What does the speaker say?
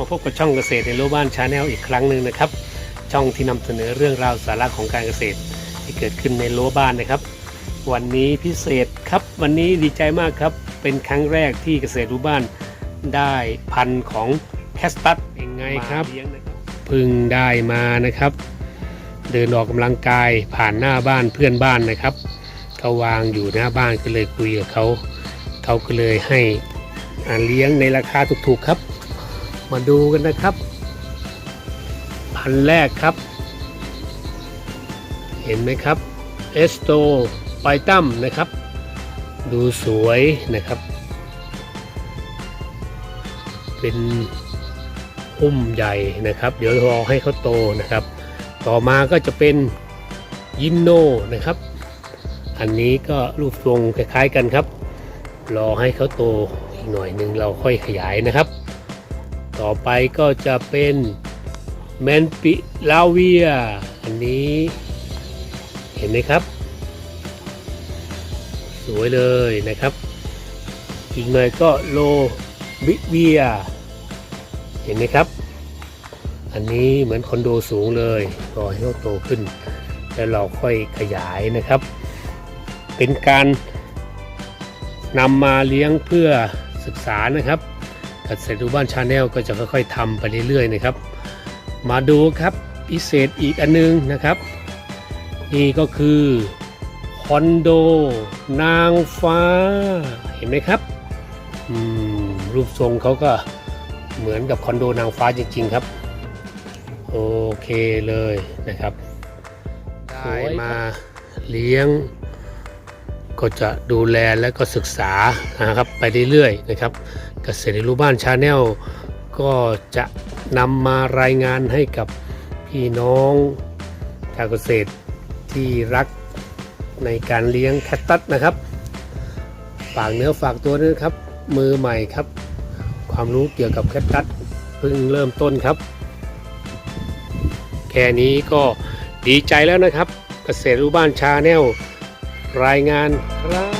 มาพบกับช่องเกษตรในรั้วบ้านชาแนลอีกครั้งหนึ่งนะครับ ช่องที่นำเสนอเรื่องราวสาระของการเกษตร ที่เกิดขึ้นในรั้วบ้านนะครับ วันนี้พิเศษครับวันนี้ดีใจมากครับ เป็นครั้งแรกที่เกษตรรั้วบ้านได้พันธุ์ของแคสตัสเองไงครับเพึ่งได้มานะครับ เดินออกกำลังกายผ่านหน้าบ้านเพื่อนบ้านนะครับเขาวางอยู่หน้าบ้านก็เลยคุยกับเขาเขาก็เลยให้อ่าเลี้ยงในราคาถูกๆครับ มาดูกันนะครับ พันแรกครับ เห็นไหมครับเอสโตไ i ตัมนะครับ ดูสวยนะครับ เป็นอุ้มใหญ่นะครับ เดี๋ยวรอให้เขาโตนะครับ ต่อมาก็จะเป็นยินโนนะครับ อันนี้ก็รูปทรงคล้ายๆกันครับ รอให้เขาโตอีกหน่อยหนึ่งเราค่อยขยายนะครับ ต่อไปก็จะเป็นแมนปิลาเวีย อันนี้เห็นไหมครับ สวยเลยนะครับ อีกหน่อยก็โลบิเวีย เห็นไหมครับ อันนี้เหมือนคอนโดสูงเลยรอให้เขาโตขึ้น แล้วเราค่อยขยายนะครับ เป็นการนำมาเลี้ยงเพื่อศึกษานะครับ กษตรดูบ้านชาแนลก็จะค่อยๆทำไปเรื่อยๆนะครับ มาดูครับพิเศษอีกอันนึงนะครับ นี่ก็คือคอนโด นางฟ้าเห็นไหมครับอืมรูปทรงเขาก็เหมือนกับคอนโดนางฟ้าจริงๆครับ โอเคเลยนะครับได้มาเลี้ยง ก็จะดูแลและก็ศึกษานะครับไปเรื่อยๆนะครับเกษตรรู้บ้านชาแนลก็จะนำมารายงานให้กับพี่น้องชาวเกษตรที่รักในการเลี้ยงแคตตัสนะครับ ฝากเนื้อฝากตัวด้วยนะครับ มือใหม่ครับ ความรู้เกี่ยวกับแคตตัสเพิ่งเริ่มต้นครับ แค่นี้ก็ดีใจแล้วนะครับ เกษตรรู้บ้านชาแนล รายงานครับ